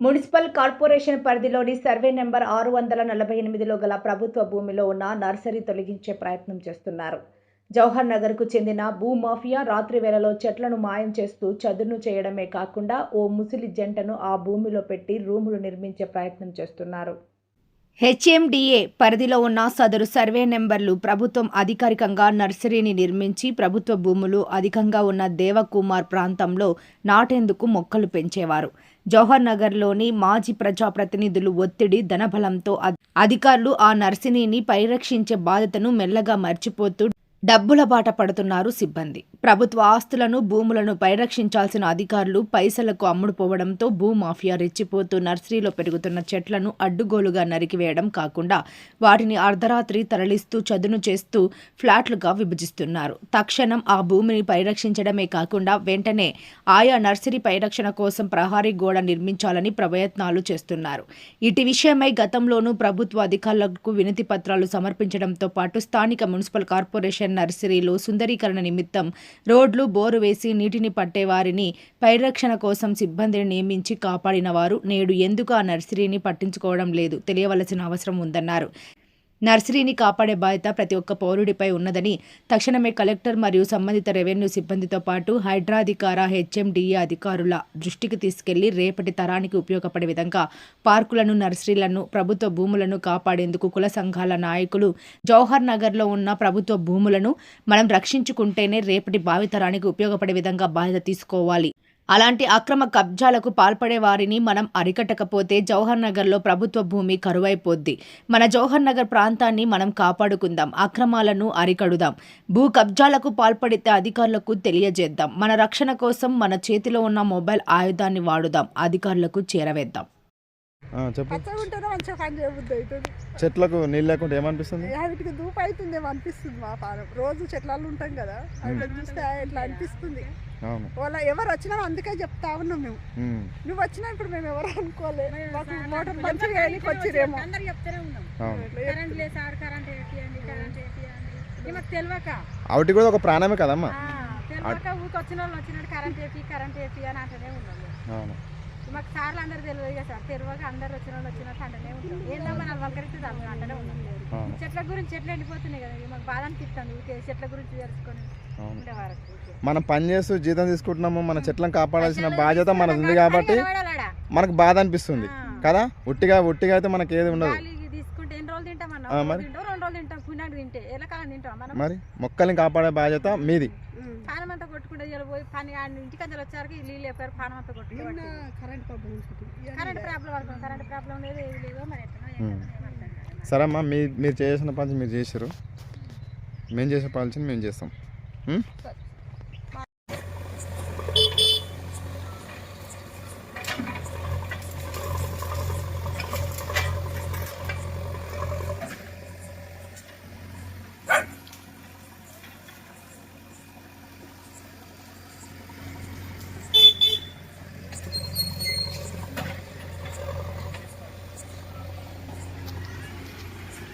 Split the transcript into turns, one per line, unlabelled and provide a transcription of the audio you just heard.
Municipal corporation పరిధిలోని survey number ఆరు వందల నలభై ఎనిమిదిలో గల ప్రభుత్వ భూమిలో ఉన్న నర్సరీ తొలగించే ప్రయత్నం చేస్తున్నారు. జవహర్ నగర్కు చెందిన భూమాఫియా రాత్రి వేళలో చెట్లను మాయం చేస్తూ చదును చేయడమే కాకుండా ఓ ముసలి జంటను ఆ భూమిలో పెట్టి రూములు నిర్మించే ప్రయత్నం చేస్తున్నారు. హెచ్ఎండిఏ పరిధిలో ఉన్న సదరు సర్వే నెంబర్లు ప్రభుత్వం అధికారికంగా నర్సరీని నిర్మించి ప్రభుత్వ భూములు అధికంగా ఉన్న దేవకుమార్ ప్రాంతంలో నాటేందుకు మొక్కలు పెంచేవారు. జవహర్ నగర్లోని మాజీ ప్రజాప్రతినిధులు ఒత్తిడి ధనబలంతో అధికారులు ఆ నర్సరీని పరిరక్షించే బాధ్యతను మెల్లగా మర్చిపోతూ డబ్బుల బాట పడుతున్నారు సిబ్బంది. ప్రభుత్వ ఆస్తులను భూములను పరిరక్షించాల్సిన అధికారులు పైసలకు అమ్ముడుపోవడంతో భూమాఫియా రెచ్చిపోతూ నర్సరీలో పెరుగుతున్న చెట్లను అడ్డుగోలుగా నరికివేయడం కాకుండా వాటిని అర్ధరాత్రి తరలిస్తూ చదును చేస్తూ ఫ్లాట్లుగా విభజిస్తున్నారు. తక్షణం ఆ భూమిని పరిరక్షించడమే కాకుండా వెంటనే ఆయా నర్సరీ పరిరక్షణ కోసం ప్రహారీ గోడ నిర్మించాలని ప్రయత్నాలు చేస్తున్నారు. ఇటు విషయమై గతంలోనూ ప్రభుత్వ అధికారులకు వినతి పత్రాలు సమర్పించడంతో పాటు స్థానిక మున్సిపల్ కార్పొరేషన్ నర్సరీలో సుందరీకరణ నిమిత్తం రోడ్లు బోరు వేసి నీటిని పట్టే వారిని పరిరక్షణ కోసం సిబ్బందిని నియమించి కాపాడిన వారు నేడు ఎందుకు ఆ నర్సరీని పట్టించుకోవడం లేదు? తెలియవలసిన అవసరం ఉందన్నారు. నర్సరీని కాపాడే బాధ్యత ప్రతి ఒక్క పౌరుడిపై ఉన్నదని తక్షణమే కలెక్టర్ మరియు సంబంధిత రెవెన్యూ సిబ్బందితో పాటు హైడ్రాధికార హెచ్ఎండిఏ అధికారుల దృష్టికి తీసుకెళ్ళి రేపటి తరానికి ఉపయోగపడే విధంగా పార్కులను నర్సరీలను ప్రభుత్వ భూములను కాపాడేందుకు కుల సంఘాల నాయకులు జవహర్ నగర్లో ఉన్న ప్రభుత్వ భూములను మనం రక్షించుకుంటేనే రేపటి భావితరానికి ఉపయోగపడే విధంగా బాధ్యత తీసుకోవాలి. అలాంటి అక్రమ కబ్జాలకు పాల్పడే వారిని మనం అరికట్టకపోతే జవహర్ నగర్లో ప్రభుత్వ భూమి కరువైపోద్ది. మన జవహర్ నగర్ ప్రాంతాన్ని మనం కాపాడుకుందాం అక్రమాలను అరికడుదాం భూ కబ్జాలకు పాల్పడితే అధికారులకు తెలియజేద్దాం మన రక్షణ కోసం మన చేతిలో ఉన్న మొబైల్ ఆయుధాన్ని వాడుదాం అధికారులకు చేరవేద్దాం.
చెట్లకు నీళ్ళు లేకుండా ఏమనిపిస్తుంది?
వాటికి దూపు అవుతుందేమో అనిపిస్తుంది మా పానం రోజు చెట్లలో ఉంటాం కదా అట్లా చూస్తే ఇట్లా అనిపిస్తుంది. వాళ్ళ ఎవరు వచ్చినా అందుకే చెప్తా ఉన్నాం మేము. నువ్వు వచ్చినా ఇప్పుడు మేము ఎవరు అనుకోలే. మాకు మోటార్ మంచిగా వచ్చిరేమో.
అందరు చెప్తూనే ఉన్నాం. కరెంట్ లేదు సార్ కరెంట్ వేపియండి కరెంట్ వేపియండి. ఇది మాకు తెలియక.
అవిటి కూడా ఒక ప్రాణమే కదమ్మా?
తెలియక ఊరికి వచ్చిన వాళ్ళు వచ్చినట్టు కరెంట్ వేపి కరెంట్ వేపి అని అంటూనే ఉన్నాం.
అవును.
మాకు సార్లు అందరు తెలియదు కదా సార్. తెలియక అందరు వచ్చిన వాళ్ళు వచ్చినట్టు అంటూనే ఉంటాం ఏందమ్మా నాలుగు వాళ్ళకైతే దాని అంటూనే ఉన్నాం
అవును
చెట్ల గురించి చెట్లు ఎండిపోతున్నాయి కదా మాకు బాధ అనిపిస్తుంది ఊరికే చెట్ల గురించి తెలుసుకొని
మనం పని చేస్తూ జీతం తీసుకుంటున్నాము మన చెట్లను కాపాడాల్సిన బాధ్యత మనది ఉంది కాబట్టి. మనకు బాధ అనిపిస్తుంది. కదా? ఉట్టిగా ఉట్టిగా అయితే మనకి ఏది ఉండదు.
మనం
మరి? మొక్కల్ని కాపాడే బాధ్యత మీది.
ఇలా పోయి పని ఆడ ఇంటికి అందరు వచ్చారు నీళ్ళు లేపారు పానం అంతా కొట్టుకుంటే
కరెంట్ ప్రాబ్లం ఉంటుంది
కరెంట్ ప్రాబ్లం పడుతుంది. కరెంట్ ప్రాబ్లం లేదు ఏది లేదో మరి
ఉమ్. సరే అమ్మా మీ మీరు చేసిన పని మీరు చేశారు. మేము చేసే పని మేము చేస్తాం?
సరే.